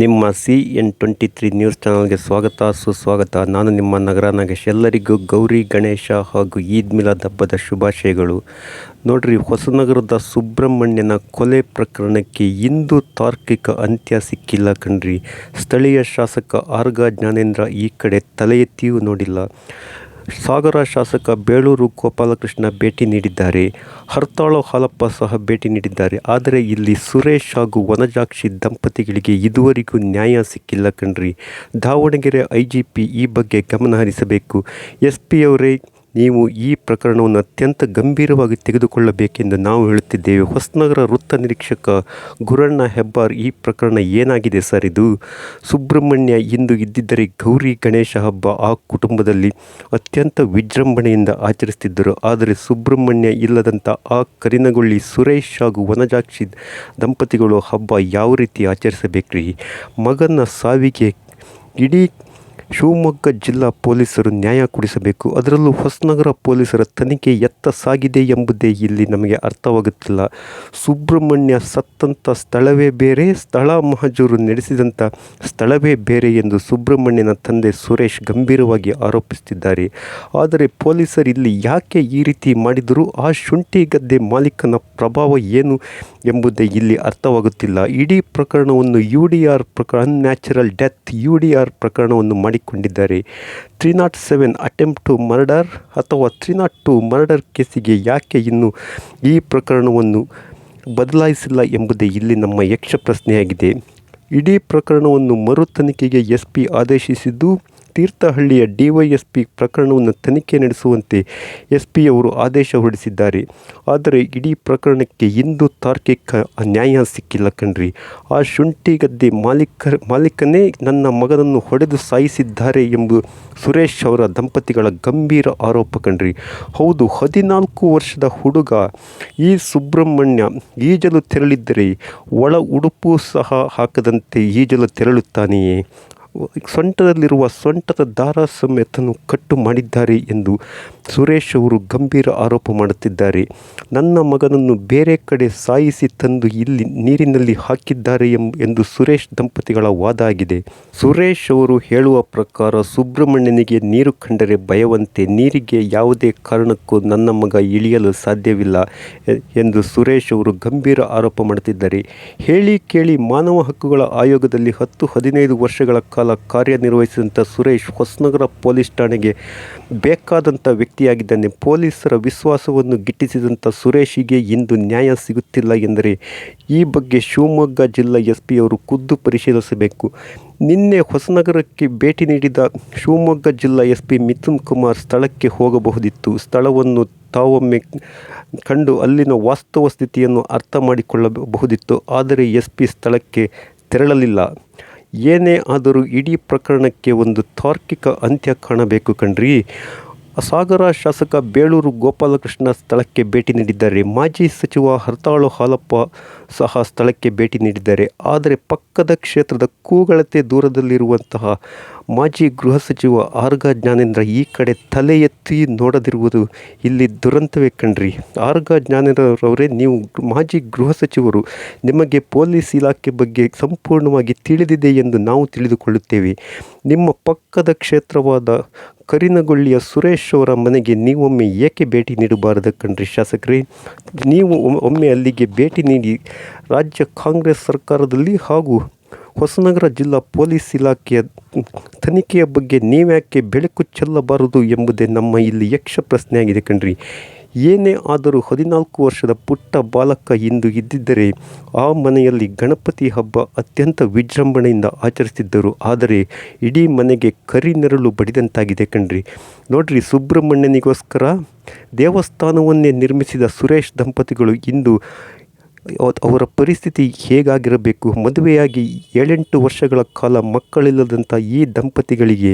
ನಿಮ್ಮ C N twenty three news ಚಾನಲ್ಗೆ ಸ್ವಾಗತ, ಸುಸ್ವಾಗತ. ನಾನು ನಿಮ್ಮ ನಗರ ನಾಗೇಶ್. ಎಲ್ಲರಿಗೂ ಗೌರಿ, ಗಣೇಶ ಹಾಗೂ ಈದ್ ಮಿಲಾದ್ ಹಬ್ಬದ ಶುಭಾಶಯಗಳು. ನೋಡ್ರಿ, ಹೊಸನಗರದ ಸುಬ್ರಹ್ಮಣ್ಯನ ಕೊಲೆ ಪ್ರಕರಣಕ್ಕೆ ಇಂದು ತಾರ್ಕಿಕ ಅಂತ್ಯ ಸಿಕ್ಕಿಲ್ಲ ಕಣ್ರಿ. ಸ್ಥಳೀಯ ಶಾಸಕ ಆರ್ಗ ಜ್ಞಾನೇಂದ್ರ ಈ ಕಡೆ ತಲೆ ಎತ್ತಿಯೂ ನೋಡಿಲ್ಲ. ಸಾಗರ ಶಾಸಕ ಬೇಳೂರು ಗೋಪಾಲಕೃಷ್ಣ ಭೇಟಿ ನೀಡಿದ್ದಾರೆ. ಹರ್ತಾಳು ಹಾಲಪ್ಪ ಸಹ ಭೇಟಿ ನೀಡಿದ್ದಾರೆ. ಆದರೆ ಇಲ್ಲಿ ಸುರೇಶ್ ಹಾಗೂ ವನಜಾಕ್ಷಿ ದಂಪತಿಗಳಿಗೆ ಇದುವರೆಗೂ ನ್ಯಾಯ ಸಿಕ್ಕಿಲ್ಲ ಕಣ್ರಿ. ದಾವಣಗೆರೆ ಐ ಜಿ ಪಿ ಈ ಬಗ್ಗೆ ಗಮನ ಹರಿಸಬೇಕು. ಎಸ್ ಪಿ ಅವರೇ ನೀವು ಈ ಪ್ರಕರಣವನ್ನು ಅತ್ಯಂತ ಗಂಭೀರವಾಗಿ ತೆಗೆದುಕೊಳ್ಳಬೇಕೆಂದು ನಾವು ಹೇಳುತ್ತಿದ್ದೇವೆ. ಹೊಸನಗರ ವೃತ್ತ ನಿರೀಕ್ಷಕ ಗುರಣ್ಣ ಹೆಬ್ಬಾರ್ ಈ ಪ್ರಕರಣ ಏನಾಗಿದೆ ಸರ್ ಇದು? ಸುಬ್ರಹ್ಮಣ್ಯ ಇಂದು ಇದ್ದಿದ್ದರೆ ಗೌರಿ ಗಣೇಶ ಹಬ್ಬ ಆ ಕುಟುಂಬದಲ್ಲಿ ಅತ್ಯಂತ ವಿಜೃಂಭಣೆಯಿಂದ ಆಚರಿಸುತ್ತಿದ್ದರು. ಆದರೆ ಸುಬ್ರಹ್ಮಣ್ಯ ಇಲ್ಲದಂಥ ಆ ಕರಿನಗೊಳ್ಳಿ ಸುರೇಶ್ ಹಾಗೂ ವನಜಾಕ್ಷಿ ದಂಪತಿಗಳು ಹಬ್ಬ ಯಾವ ರೀತಿ ಆಚರಿಸಬೇಕ್ರಿ? ಮಗನ ಸಾವಿಗೆ ಇಡೀ ಶಿವಮೊಗ್ಗ ಜಿಲ್ಲಾ ಪೊಲೀಸರು ನ್ಯಾಯ ಕೊಡಿಸಬೇಕು. ಅದರಲ್ಲೂ ಹೊಸನಗರ ಪೊಲೀಸರ ತನಿಖೆ ಎತ್ತ ಸಾಗಿದೆ ಎಂಬುದೇ ಇಲ್ಲಿ ನಮಗೆ ಅರ್ಥವಾಗುತ್ತಿಲ್ಲ. ಸುಬ್ರಹ್ಮಣ್ಯ ಸತ್ತಂಥ ಸ್ಥಳವೇ ಬೇರೆ, ಸ್ಥಳ ಮಹಜೂರು ನಡೆಸಿದಂಥ ಸ್ಥಳವೇ ಬೇರೆ ಎಂದು ಸುಬ್ರಹ್ಮಣ್ಯನ ತಂದೆ ಸುರೇಶ್ ಗಂಭೀರವಾಗಿ ಆರೋಪಿಸುತ್ತಿದ್ದಾರೆ. ಆದರೆ ಪೊಲೀಸರು ಇಲ್ಲಿ ಯಾಕೆ ಈ ರೀತಿ ಮಾಡಿದರೂ ಆ ಶುಂಠಿ ಗದ್ದೆ ಮಾಲೀಕನ ಪ್ರಭಾವ ಏನು ಎಂಬುದೇ ಇಲ್ಲಿ ಅರ್ಥವಾಗುತ್ತಿಲ್ಲ. ಇಡೀ ಪ್ರಕರಣವನ್ನು ಯು ಡಿ ಆರ್ ಪ್ರಕರಣ unnatural death U D R ಪ್ರಕರಣವನ್ನು ಮಾಡಿಕೊಂಡಿದ್ದಾರೆ three not seven attempt to murder ಅಥವಾ ತ್ರೀ ನಾಟ್ ಟು ಮರ್ಡರ್ ಕೇಸಿಗೆ ಯಾಕೆ ಇನ್ನು ಈ ಪ್ರಕರಣವನ್ನು ಬದಲಾಯಿಸಿಲ್ಲ ಎಂಬುದೇ ಇಲ್ಲಿ ನಮ್ಮ ಯಕ್ಷ ಪ್ರಶ್ನೆಯಾಗಿದೆ ಇಡೀ ಪ್ರಕರಣವನ್ನು ಮರು ತನಿಖೆಗೆ ಎಸ್ ಪಿ ಆದೇಶಿಸಿದ್ದು ತೀರ್ಥಹಳ್ಳಿಯ ಡಿವೈಎಸ್ಪಿ ಪ್ರಕರಣವನ್ನು ತನಿಖೆ ನಡೆಸುವಂತೆ ಎಸ್ಪಿಯವರು ಆದೇಶ ಹೊರಡಿಸಿದ್ದಾರೆ. ಆದರೆ ಇಡೀ ಪ್ರಕರಣಕ್ಕೆ ಇಂದು ತಾರ್ಕಿಕ ನ್ಯಾಯ ಸಿಕ್ಕಿಲ್ಲ ಕಣ್ರಿ. ಆ ಶುಂಠಿ ಗದ್ದೆ ಮಾಲೀಕ, ಮಾಲೀಕನೇ ನನ್ನ ಮಗನನ್ನು ಹೊಡೆದು ಸಾಯಿಸಿದ್ದಾರೆ ಎಂಬ ಸುರೇಶ್ ಅವರ ದಂಪತಿಗಳ ಗಂಭೀರ ಆರೋಪ ಕಣ್ರಿ. ಹೌದು, ಹದಿನಾಲ್ಕು ವರ್ಷದ ಹುಡುಗ ಈ ಸುಬ್ರಹ್ಮಣ್ಯ ಈಜಲು ತೆರಳಿದ್ದರೆ ಒಳ ಉಡುಪು ಸಹ ಹಾಕದಂತೆ ಈಜಲು ತೆರಳುತ್ತಾನೆಯೇ? ಸೊಂಟದಲ್ಲಿರುವ ಸೊಂಟದ ದಾರ ಸಮೇತನು ಕಟ್ಟು ಮಾಡಿದ್ದಾರೆ ಎಂದು ಸುರೇಶ್ ಅವರು ಗಂಭೀರ ಆರೋಪ ಮಾಡುತ್ತಿದ್ದಾರೆ. ನನ್ನ ಮಗನನ್ನು ಬೇರೆ ಕಡೆ ಸಾಯಿಸಿ ತಂದು ಇಲ್ಲಿ ನೀರಿನಲ್ಲಿ ಹಾಕಿದ್ದಾರೆ ಎಂದು ಸುರೇಶ್ ದಂಪತಿಗಳ ವಾದ ಆಗಿದೆ. ಸುರೇಶ್ ಅವರು ಹೇಳುವ ಪ್ರಕಾರ ಸುಬ್ರಹ್ಮಣ್ಯನಿಗೆ ನೀರು ಕಂಡರೆ ಭಯವಂತೆ, ನೀರಿಗೆ ಯಾವುದೇ ಕಾರಣಕ್ಕೂ ನನ್ನ ಮಗ ಇಳಿಯಲು ಸಾಧ್ಯವಿಲ್ಲ ಎಂದು ಸುರೇಶ್ ಅವರು ಗಂಭೀರ ಆರೋಪ ಮಾಡುತ್ತಿದ್ದಾರೆ. ಹೇಳಿ ಕೇಳಿ ಮಾನವ ಹಕ್ಕುಗಳ ಆಯೋಗದಲ್ಲಿ ಹತ್ತು ಹದಿನೈದು ವರ್ಷಗಳ ಕಾಲ ಕಾರ್ಯನಿರ್ವಹಿಸಿದಂಥ ಸುರೇಶ್ ಹೊಸನಗರ ಪೊಲೀಸ್ ಠಾಣೆಗೆ ಬೇಕಾದಂಥ ವ್ಯಕ್ತಿಯಾಗಿದ್ದಾನೆ ಪೊಲೀಸರ ವಿಶ್ವಾಸವನ್ನು ಗಿಟ್ಟಿಸಿದಂಥ ಸುರೇಶಿಗೆ ಇಂದು ನ್ಯಾಯ ಸಿಗುತ್ತಿಲ್ಲ ಎಂದರೆ ಈ ಬಗ್ಗೆ ಶಿವಮೊಗ್ಗ ಜಿಲ್ಲಾ ಎಸ್ ಪಿ ಅವರು ಖುದ್ದು ಪರಿಶೀಲಿಸಬೇಕು. ನಿನ್ನೆ ಹೊಸನಗರಕ್ಕೆ ಭೇಟಿ ನೀಡಿದ ಶಿವಮೊಗ್ಗ ಜಿಲ್ಲಾ ಎಸ್ ಪಿ ಮಿಥುನ್ ಕುಮಾರ್ ಸ್ಥಳಕ್ಕೆ ಹೋಗಬಹುದಿತ್ತು. ಸ್ಥಳವನ್ನು ತಾವೊಮ್ಮೆ ಕಂಡು ಅಲ್ಲಿನ ವಾಸ್ತವ ಸ್ಥಿತಿಯನ್ನು ಅರ್ಥ ಮಾಡಿಕೊಳ್ಳಬಹುದಿತ್ತು. ಆದರೆ ಎಸ್ ಪಿ ಸ್ಥಳಕ್ಕೆ ತೆರಳಲಿಲ್ಲ. ಏನೇ ಆದರೂ ಇಡೀ ಪ್ರಕರಣಕ್ಕೆ ಒಂದು ತಾರ್ಕಿಕ ಅಂತ್ಯ ಕಾಣಬೇಕು ಕಣ್ರಿ. ಸಾಗರ ಶಾಸಕ ಬೇಳೂರು ಗೋಪಾಲಕೃಷ್ಣ ಸ್ಥಳಕ್ಕೆ ಭೇಟಿ ನೀಡಿದ್ದಾರೆ. ಮಾಜಿ ಸಚಿವ ಹರ್ತಾಳು ಹಾಲಪ್ಪ ಸಹ ಸ್ಥಳಕ್ಕೆ ಭೇಟಿ ನೀಡಿದ್ದಾರೆ. ಆದರೆ ಪಕ್ಕದ ಕ್ಷೇತ್ರದ ಕೂಗಳತೆ ದೂರದಲ್ಲಿರುವಂತಹ ಮಾಜಿ ಗೃಹ ಸಚಿವ ಆರ್ಗ ಜ್ಞಾನೇಂದ್ರ ಈ ಕಡೆ ತಲೆ ಎತ್ತಿ ನೋಡದಿರುವುದು ಇಲ್ಲಿ ದುರಂತವೇ ಕಣ್ರಿ. ಆರ್ಗ ಜ್ಞಾನೇಂದ್ರವರೇ ನೀವು ಮಾಜಿ ಗೃಹ ಸಚಿವರು, ನಿಮಗೆ ಪೊಲೀಸ್ ಇಲಾಖೆ ಬಗ್ಗೆ ಸಂಪೂರ್ಣವಾಗಿ ತಿಳಿದಿದೆ ಎಂದು ನಾವು ತಿಳಿದುಕೊಳ್ಳುತ್ತೇವೆ. ನಿಮ್ಮ ಪಕ್ಕದ ಕ್ಷೇತ್ರವಾದ ಕರಿನಗೊಳ್ಳಿಯ ಸುರೇಶ್ ಅವರ ಮನೆಗೆ ನೀವೊಮ್ಮೆ ಏಕೆ ಭೇಟಿ ನೀಡಬಾರದು ಕಣ್ರಿ ಶಾಸಕರೇ? ನೀವು ಒಮ್- ಒಮ್ಮೆ ಅಲ್ಲಿಗೆ ಭೇಟಿ ನೀಡಿ, ರಾಜ್ಯ ಕಾಂಗ್ರೆಸ್ ಸರ್ಕಾರದಲ್ಲಿ ಹಾಗೂ ಹೊಸನಗರ ಜಿಲ್ಲಾ ಪೊಲೀಸ್ ಇಲಾಖೆಯ ತನಿಖೆಯ ಬಗ್ಗೆ ನೀವ್ಯಾಕೆ ಬೆಳಕು ಚೆಲ್ಲಬಾರದು ಎಂಬುದೇ ನಮ್ಮ ಇಲ್ಲಿ ಯಕ್ಷ ಪ್ರಶ್ನೆಯಾಗಿದೆ ಕಣ್ರಿ. ಏನೇ ಆದರೂ ಹದಿನಾಲ್ಕು ವರ್ಷದ ಪುಟ್ಟ ಬಾಲಕ ಇಂದು ಇದ್ದಿದ್ದರೆ ಆ ಮನೆಯಲ್ಲಿ ಗಣಪತಿ ಹಬ್ಬ ಅತ್ಯಂತ ವಿಜೃಂಭಣೆಯಿಂದ ಆಚರಿಸಿದ್ದರು. ಆದರೆ ಇಡೀ ಮನೆಗೆ ಕರಿ ನೆರಳು ಬಡಿದಂತಾಗಿದೆ ಕಣ್ರಿ. ನೋಡ್ರಿ, ಸುಬ್ರಹ್ಮಣ್ಯನಿಗೋಸ್ಕರ ದೇವಸ್ಥಾನವನ್ನೇ ನಿರ್ಮಿಸಿದ ಸುರೇಶ್ ದಂಪತಿಗಳು ಇಂದು ಅವರ ಪರಿಸ್ಥಿತಿ ಹೇಗಾಗಿರಬೇಕು? ಮದುವೆಯಾಗಿ ಏಳೆಂಟು ವರ್ಷಗಳ ಕಾಲ ಮಕ್ಕಳಿಲ್ಲದಂಥ ಈ ದಂಪತಿಗಳಿಗೆ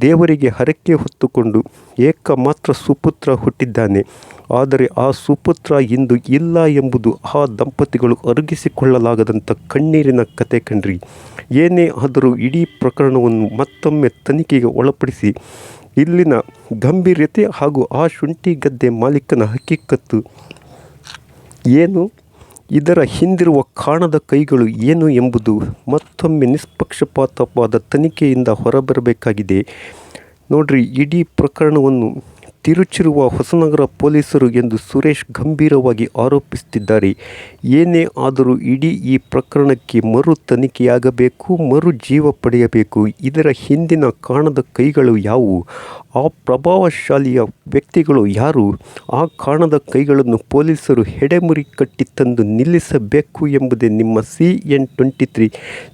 ದೇವರಿಗೆ ಹರಕೆ ಹೊತ್ತುಕೊಂಡು ಏಕ ಮಾತ್ರ ಸುಪುತ್ರ ಹುಟ್ಟಿದ್ದಾನೆ. ಆದರೆ ಆ ಸುಪುತ್ರ ಇಂದು ಇಲ್ಲ ಎಂಬುದು ಆ ದಂಪತಿಗಳು ಅರಗಿಸಿಕೊಳ್ಳಲಾಗದಂಥ ಕಣ್ಣೀರಿನ ಕತೆ ಕಣ್ರಿ. ಏನೇ ಆದರೂ ಇಡೀ ಪ್ರಕರಣವನ್ನು ಮತ್ತೊಮ್ಮೆ ತನಿಖೆಗೆ ಒಳಪಡಿಸಿ ಇಲ್ಲಿನ ಗಂಭೀರ್ಯತೆ ಹಾಗೂ ಆ ಶುಂಠಿ ಗದ್ದೆ ಮಾಲೀಕನ ಹಕ್ಕಿಕತ್ತು ಏನು? ಇದರ ಹಿಂದಿರುವ ಕಾಣದ ಕೈಗಳು ಏನು ಎಂಬುದು ಮತ್ತೊಮ್ಮೆ ನಿಷ್ಪಕ್ಷಪಾತವಾದ ತನಿಖೆಯಿಂದ ಹೊರಬರಬೇಕಾಗಿದೆ. ನೋಡ್ರಿ, ಇಡೀ ಪ್ರಕರಣವನ್ನು ತಿರುಚಿರುವ ಹೊಸನಗರ ಪೊಲೀಸರು ಎಂದು ಸುರೇಶ್ ಗಂಭೀರವಾಗಿ ಆರೋಪಿಸುತ್ತಿದ್ದಾರೆ. ಏನೇ ಆದರೂ ಇಡೀ ಈ ಪ್ರಕರಣಕ್ಕೆ ಮರು ತನಿಖೆಯಾಗಬೇಕು, ಮರು ಜೀವ ಪಡೆಯಬೇಕು. ಇದರ ಹಿಂದಿನ ಕಾಣದ ಕೈಗಳು ಯಾವುವು? ಆ ಪ್ರಭಾವಶಾಲಿಯ ವ್ಯಕ್ತಿಗಳು ಯಾರು? ಆ ಕಾರಣದ ಕೈಗಳನ್ನು ಪೊಲೀಸರು ಹೆಡೆಮುರಿ ಕಟ್ಟಿ ತಂದು ನಿಲ್ಲಿಸಬೇಕು ಎಂಬುದೇ ನಿಮ್ಮ C N twenty three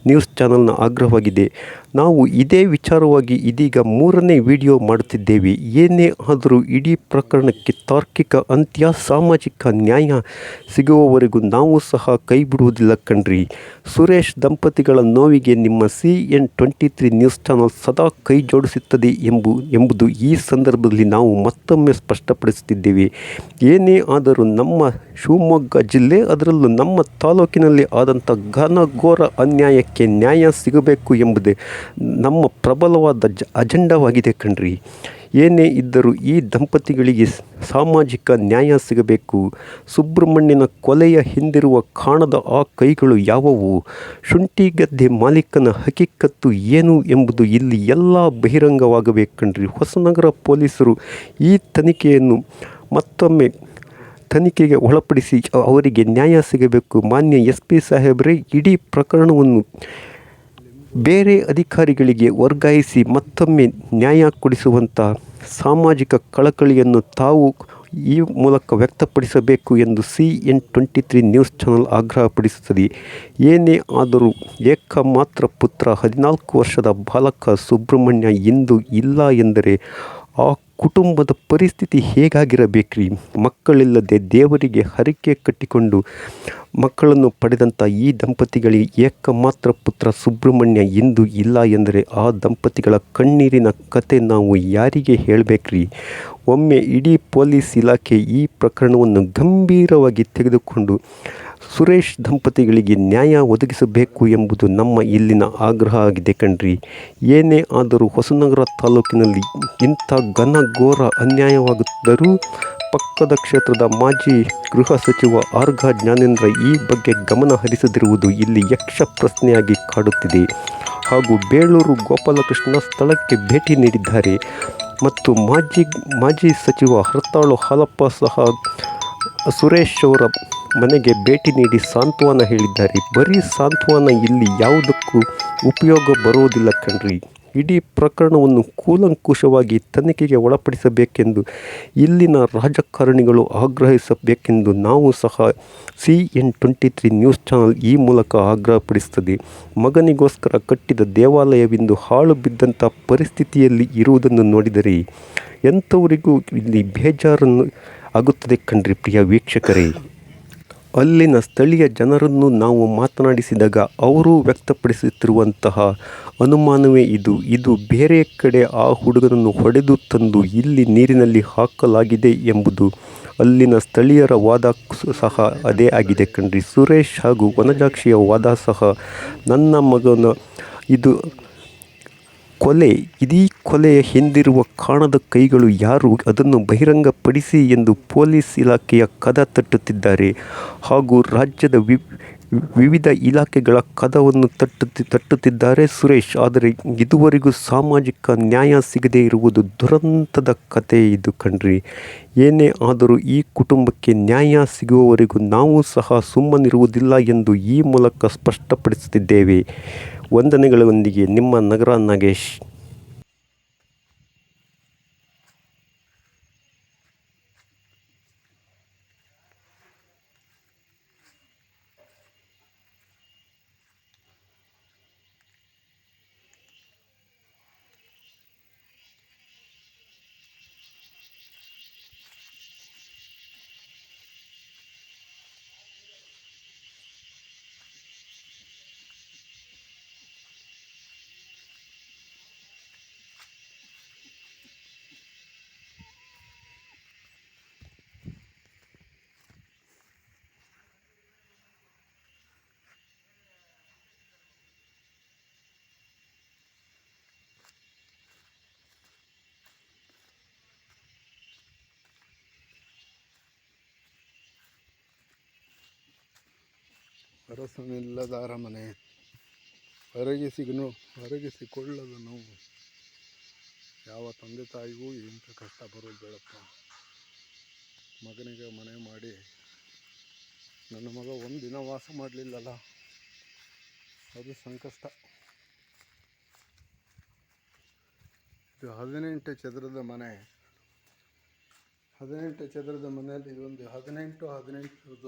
news ಚಾನಲ್ನ ಆಗ್ರಹವಾಗಿದೆ. ನಾವು ಇದೇ ವಿಚಾರವಾಗಿ ಇದೀಗ ಮೂರನೇ ವಿಡಿಯೋ ಮಾಡುತ್ತಿದ್ದೇವೆ. ಏನೇ ಆದರೂ ಇಡೀ ಪ್ರಕರಣಕ್ಕೆ ತಾರ್ಕಿಕ, ಅಂತ್ಯ, ಸಾಮಾಜಿಕ ನ್ಯಾಯ ಸಿಗುವವರೆಗೂ ನಾವು ಸಹ ಕೈ ಬಿಡುವುದಿಲ್ಲ ಕಣ್ರಿ. ಸುರೇಶ್ ದಂಪತಿಗಳ ನೋವಿಗೆ ನಿಮ್ಮ C N twenty three news channel ಸದಾ ಕೈ ಜೋಡಿಸುತ್ತದೆ ಎಂಬು, ಎಂಬುದು ಈ ಸಂದರ್ಭದಲ್ಲಿ ನಾವು ಮತ್ತೊಮ್ಮೆ ಸ್ಪಷ್ಟಪಡಿಸುತ್ತಿದ್ದೇವೆ. ಏನೇ ಆದರೂ ನಮ್ಮ ಶಿವಮೊಗ್ಗ ಜಿಲ್ಲೆ ಅದರಲ್ಲೂ ನಮ್ಮ ತಾಲೂಕಿನಲ್ಲಿ ಆದಂಥ ಘನಘೋರ ಅನ್ಯಾಯಕ್ಕೆ ನ್ಯಾಯ ಸಿಗಬೇಕು ಎಂಬುದೇ ನಮ್ಮ ಪ್ರಬಲವಾದ ಅಜೆಂಡವಾಗಿದೆ ಕಣ್ರಿ. ಏನೇ ಇದ್ದರೂ ಈ ದಂಪತಿಗಳಿಗೆ ಸಾಮಾಜಿಕ ನ್ಯಾಯ ಸಿಗಬೇಕು. ಸುಬ್ರಹ್ಮಣ್ಯನ ಕೊಲೆಯ ಹಿಂದಿರುವ ಕಾಣದ ಆ ಕೈಗಳು ಯಾವುವು? ಶುಂಠಿ ಗದ್ದೆ ಮಾಲೀಕನ ಹಕೀಕತ್ತು ಏನು ಎಂಬುದು ಇಲ್ಲಿ ಎಲ್ಲ ಬಹಿರಂಗವಾಗಬೇಕನ್ರಿ ಹೊಸನಗರ ಪೊಲೀಸರು ಈ ತನಿಖೆಯನ್ನು ಮತ್ತೊಮ್ಮೆ ತನಿಖೆಗೆ ಒಳಪಡಿಸಿ ಅವರಿಗೆ ನ್ಯಾಯ ಸಿಗಬೇಕು. ಮಾನ್ಯ ಎಸ್ ಪಿ ಸಾಹೇಬರೇ, ಇಡೀ ಪ್ರಕರಣವನ್ನು ಬೇರೆ ಅಧಿಕಾರಿಗಳಿಗೆ ವರ್ಗಾಯಿಸಿ ಮತ್ತೊಮ್ಮೆ ನ್ಯಾಯ ಕೊಡಿಸುವಂಥ ಸಾಮಾಜಿಕ ಕಳಕಳಿಯನ್ನು ತಾವು ಈ ಮೂಲಕ ವ್ಯಕ್ತಪಡಿಸಬೇಕು ಎಂದು C N twenty three news channel ಆಗ್ರಹಪಡಿಸುತ್ತದೆ. ಏನೇ ಆದರೂ ಏಕಮಾತ್ರ ಪುತ್ರ ಹದಿನಾಲ್ಕು ವರ್ಷದ ಬಾಲಕ ಸುಬ್ರಹ್ಮಣ್ಯ ಇಂದು ಇಲ್ಲ ಎಂದರೆ ಆ ಕುಟುಂಬದ ಪರಿಸ್ಥಿತಿ ಹೇಗಾಗಿರಬೇಕ್ರಿ? ಮಕ್ಕಳಿಲ್ಲದೆ ದೇವರಿಗೆ ಹರಿಕೆ ಕಟ್ಟಿಕೊಂಡು ಮಕ್ಕಳನ್ನು ಪಡೆದಂಥ ಈ ದಂಪತಿಗಳಿಗೆ ಏಕಮಾತ್ರ ಪುತ್ರ ಸುಬ್ರಹ್ಮಣ್ಯ ಇಂದು ಇಲ್ಲ ಎಂದರೆ ಆ ದಂಪತಿಗಳ ಕಣ್ಣೀರಿನ ಕತೆ ನಾವು ಯಾರಿಗೆ ಹೇಳಬೇಕ್ರಿ? ಒಮ್ಮೆ ಇಡೀ ಪೊಲೀಸ್ ಇಲಾಖೆ ಈ ಪ್ರಕರಣವನ್ನು ಗಂಭೀರವಾಗಿ ತೆಗೆದುಕೊಂಡು ಸುರೇಶ್ ದಂಪತಿಗಳಿಗೆ ನ್ಯಾಯ ಒದಗಿಸಬೇಕು ಎಂಬುದು ನಮ್ಮ ಇಲ್ಲಿನ ಆಗ್ರಹ ಆಗಿದೆ ಕಣ್ರಿ. ಏನೇ ಆದರೂ ಹೊಸನಗರ ತಾಲೂಕಿನಲ್ಲಿ ಇಂಥ ಘನಘೋರ ಅನ್ಯಾಯವಾಗುತ್ತಿದ್ದರೂ ಪಕ್ಕದ ಕ್ಷೇತ್ರದ ಮಾಜಿ ಗೃಹ ಸಚಿವ ಆರ್ಘ ಜ್ಞಾನೇಂದ್ರ ಈ ಬಗ್ಗೆ ಗಮನ ಹರಿಸದಿರುವುದು ಇಲ್ಲಿ ಯಕ್ಷ ಪ್ರಶ್ನೆಯಾಗಿ ಕಾಡುತ್ತಿದೆ. ಹಾಗೂ ಬೇಳೂರು ಗೋಪಾಲಕೃಷ್ಣ ಸ್ಥಳಕ್ಕೆ ಭೇಟಿ ನೀಡಿದ್ದಾರೆ. ಮತ್ತು ಮಾಜಿ ಮಾಜಿ ಸಚಿವ ಹರತಾಳು ಹಾಲಪ್ಪ ಸಹ ಸುರೇಶ್ ಅವರ ಮನೆಗೆ ಭೇಟಿ ನೀಡಿ ಸಾಂತ್ವನ ಹೇಳಿದ್ದಾರೆ. ಬರೀ ಸಾಂತ್ವನ ಇಲ್ಲಿ ಯಾವುದಕ್ಕೂ ಉಪಯೋಗ ಬರುವುದಿಲ್ಲ ಕಣ್ರಿ. ಇಡೀ ಪ್ರಕರಣವನ್ನು ಕೂಲಂಕುಷವಾಗಿ ತನಿಖೆಗೆ ಒಳಪಡಿಸಬೇಕೆಂದು ಇಲ್ಲಿನ ರಾಜಕಾರಣಿಗಳು ಆಗ್ರಹಿಸಬೇಕೆಂದು ನಾವು ಸಹ C N twenty three news channel ಈ ಮೂಲಕ ಆಗ್ರಹಪಡಿಸುತ್ತದೆ ಮಗನಿಗೋಸ್ಕರ ಕಟ್ಟಿದ ದೇವಾಲಯವೆಂದು ಹಾಳು ಬಿದ್ದಂಥ ಪರಿಸ್ಥಿತಿಯಲ್ಲಿ ಇರುವುದನ್ನು ನೋಡಿದರೆ ಎಂಥವರಿಗೂ ಇಲ್ಲಿ ಬೇಜಾರನ್ನು ಆಗುತ್ತದೆ ಕಣ್ರಿ ಪ್ರಿಯ ವೀಕ್ಷಕರೇ. ಅಲ್ಲಿನ ಸ್ಥಳೀಯ ಜನರನ್ನು ನಾವು ಮಾತನಾಡಿಸಿದಾಗ ಅವರು ವ್ಯಕ್ತಪಡಿಸುತ್ತಿರುವಂತಹ ಅನುಮಾನವೇ ಇದು. ಇದು ಬೇರೆ ಕಡೆ ಆ ಹುಡುಗನನ್ನು ಹೊಡೆದು ತಂದು ಇಲ್ಲಿ ನೀರಿನಲ್ಲಿ ಹಾಕಲಾಗಿದೆ ಎಂಬುದು. ಅಲ್ಲಿನ ಸ್ಥಳೀಯರ ವಾದ ಸಹ ಅದೇ ಆಗಿದೆ ಕಣ್ರಿ. ಸುರೇಶ್ ಹಾಗೂ ವನಜಾಕ್ಷಿಯ ವಾದ ಸಹ ನನ್ನ ಮಗನ ಇದು ಕೊಲೆ ಇದೀ ಕೊಲೆಯ ಹಿಂದಿರುವ ಕಾಣದ ಕೈಗಳು ಯಾರು ಅದನ್ನು ಬಹಿರಂಗಪಡಿಸಿ ಎಂದು ಪೊಲೀಸ್ ಇಲಾಖೆಯ ಕದ ತಟ್ಟುತ್ತಿದ್ದಾರೆ. ಹಾಗೂ ರಾಜ್ಯದ ವಿ, ವಿವಿಧ ಇಲಾಖೆಗಳ ಕದವನ್ನು ತಟ್ಟುತ್ತಿ, ತಟ್ಟುತ್ತಿದ್ದಾರೆ ಸುರೇಶ್. ಆದರೆ ಇದುವರೆಗೂ ಸಾಮಾಜಿಕ ನ್ಯಾಯ ಸಿಗದೇ ಇರುವುದು ದುರಂತದ ಕತೆ ಇದು ಕಣ್ರಿ. ಏನೇ ಆದರೂ ಈ ಕುಟುಂಬಕ್ಕೆ ನ್ಯಾಯ ಸಿಗುವವರೆಗೂ ನಾವು ಸಹ ಸುಮ್ಮನಿರುವುದಿಲ್ಲ ಎಂದು ಈ ಮೂಲಕ ಸ್ಪಷ್ಟಪಡಿಸುತ್ತಿದ್ದೇವೆ. ವಂದನೆಗಳೊಂದಿಗೆ ನಿಮ್ಮ ನಗರ ನಾಗೇಶ್ ಅರಸನಿಲ್ಲದ ಅರಮನೆ. ಅರಗಿಸಿಗನು ಅರಗಿಸಿಕೊಳ್ಳದ ನೋವು. ಯಾವ ತಂದೆ ತಾಯಿಗೂ ಇಂಥ ಕಷ್ಟ ಬರೋದು ಬೇಡಪ್ಪ ಮಗನಿಗೆ ಮನೆ ಮಾಡಿ, ನನ್ನ ಮಗ ಒಂದು ದಿನ ವಾಸ ಮಾಡಲಿಲ್ಲಲ್ಲ. ಅದು ಸಂಕಷ್ಟ. ಇದು ಹದಿನೆಂಟು ಚದರದ ಮನೆ. ಹದಿನೆಂಟು ಚದರದ ಮನೆಯಲ್ಲಿ ಇದೊಂದು, ಹದಿನೆಂಟು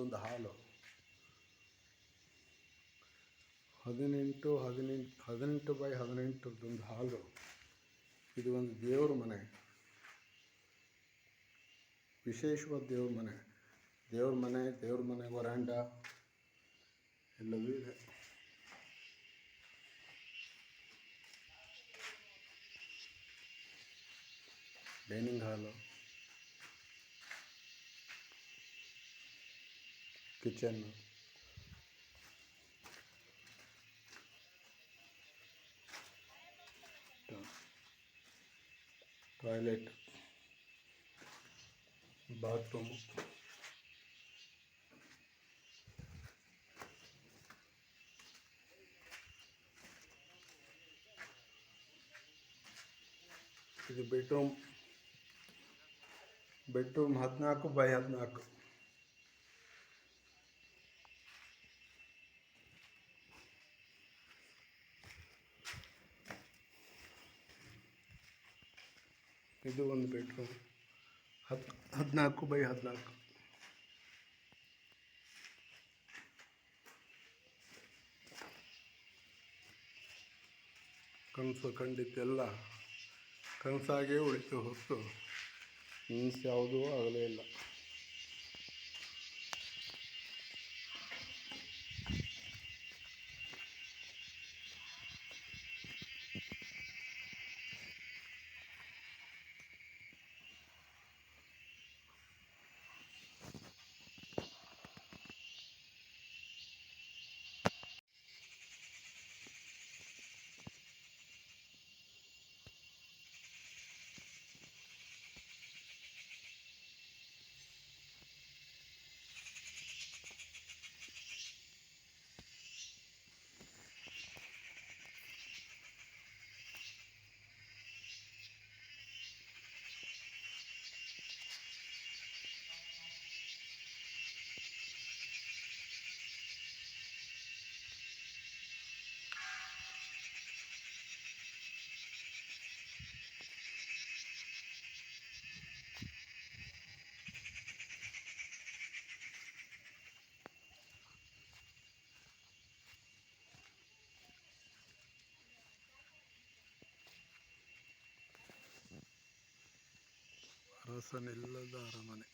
ಒಂದು ಹಾಲು. ಹದಿನೆಂಟು ಹದಿನೆಂಟು ಹದಿನೆಂಟು ಬೈ ಹದಿನೆಂಟರದೊಂದು ಹಾಲು. ಇದು ಒಂದು ದೇವ್ರ ಮನೆ. ವಿಶೇಷವಾದ ದೇವ್ರ ಮನೆ. ದೇವ್ರ ಮನೆ ದೇವ್ರ ಮನೆ, ವರಾಂಡ ಎಲ್ಲವೂ ಇದೆ. Dining hall. Kitchen. Toilet bathroom ಇದು ಬೆಡ್ರೂಮ್ ಬೆಡ್ರೂಮ್ ಹದಿನಾಲ್ಕು ಬೈ ಹದಿನಾಲ್ಕು ಇದು ಒಂದು ಬೆಡ್ರೂಮ್ ಹತ್ ಹದಿನಾಲ್ಕು ಬೈ ಹದಿನಾಲ್ಕು. ಕನಸು ಕಂಡಿದ್ದೆಲ್ಲ ಕನಸಾಗೇ ಉಳಿತು ಹೊರತು ಮೀನ್ಸ್ ಯಾವುದೂ ಆಗಲೇ ಇಲ್ಲ. ಅರಸನಿಲ್ಲದ ಅರಮನೆ